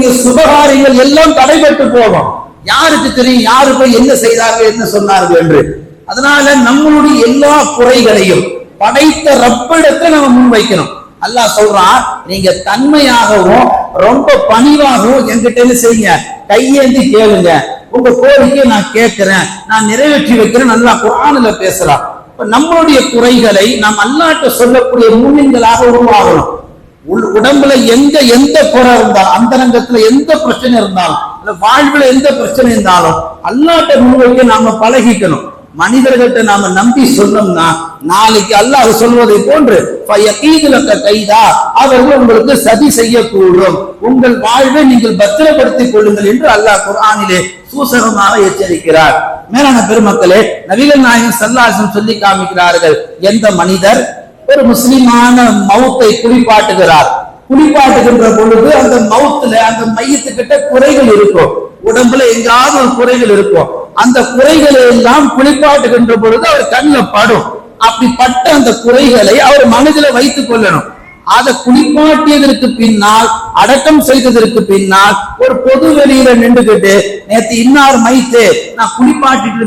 சுபகாரியங்கள் எல்லாம் தடைபட்டு போகும் யாருக்கு தெரியும் யாரு போய் என்ன செய்தார்கள் என்ன சொன்னார்கள் என்று. அதனால நம்மளுடைய எல்லா குறைகளையும் படைத்த ரப்பிடத்தை நம்ம முன்வைக்கணும். அல்லாஹ் சொல்றான் நீங்க தன்மையாகவும் ரொம்ப பணிவாகவும் என்கிட்ட என்ன செய்யுங்க கையேந்தி கேளுங்க. உங்க கோரிக்கையை நான் கேட்கிறேன் நான் நிறைவேற்றி வைக்கிறேன் நல்லா குரானில் பேசுறான் நம்மளுடைய குறைகளை நாம் அல்லாட்ட சொல்லக்கூடிய மூமின்களாக உருவாகணும். உடம்புல எங்க எந்த குறை இருந்தாலும் அந்தரங்கத்துல எந்த பிரச்சனை இருந்தாலும் வாழ்வுல எந்த பிரச்சனை இருந்தாலும் அல்லாட்ட முன்வைக்க நாம பழகிக்கணும். மனிதர்கள்ட்ட நாம நம்பி சொன்னோம்னா நாளைக்கு அல்லாஹ் சொல்வதை போன்று கைதா அவர்கள் உங்களுக்கு சதி செய்யக்கூடும். உங்கள் வாழ்வை நீங்கள் பத்திரப்படுத்திக் கொள்ளுங்கள் என்று அல்லாஹ் குரானிலே சூசகமாக எச்சரிக்கிறார். மேலான பெருமக்களே நபிகள் நாயகன் சல்லாசம் சொல்லி காமிக்கிறார்கள் எந்த மனிதர் ஒரு முஸ்லிமான மவுத்தை குளிப்பாட்டுகிறார். குளிப்பாட்டுகின்ற பொழுது அந்த மவுத்துல அந்த மையத்துக்கிட்ட குறைகள் இருக்கும். உடம்புல எங்காவது ஒரு குறைகள் இருக்கும். அந்த குறைகளை எல்லாம் குளிப்பாட்டுகின்ற பொழுது அவர் கண்ணில் படும். அப்படி பட்ட அந்த குறைகளை அவர் மனதில வைத்துக் கொள்ளணும். அதை குளிப்பாட்டியதற்கு பின்னால் அடக்கம் செய்ததற்கு பின்னால் ஒரு பொது வெளியில நின்றுகிட்டு நேத்து இன்னார் மைத்து நான் குளிப்பாட்டிட்டு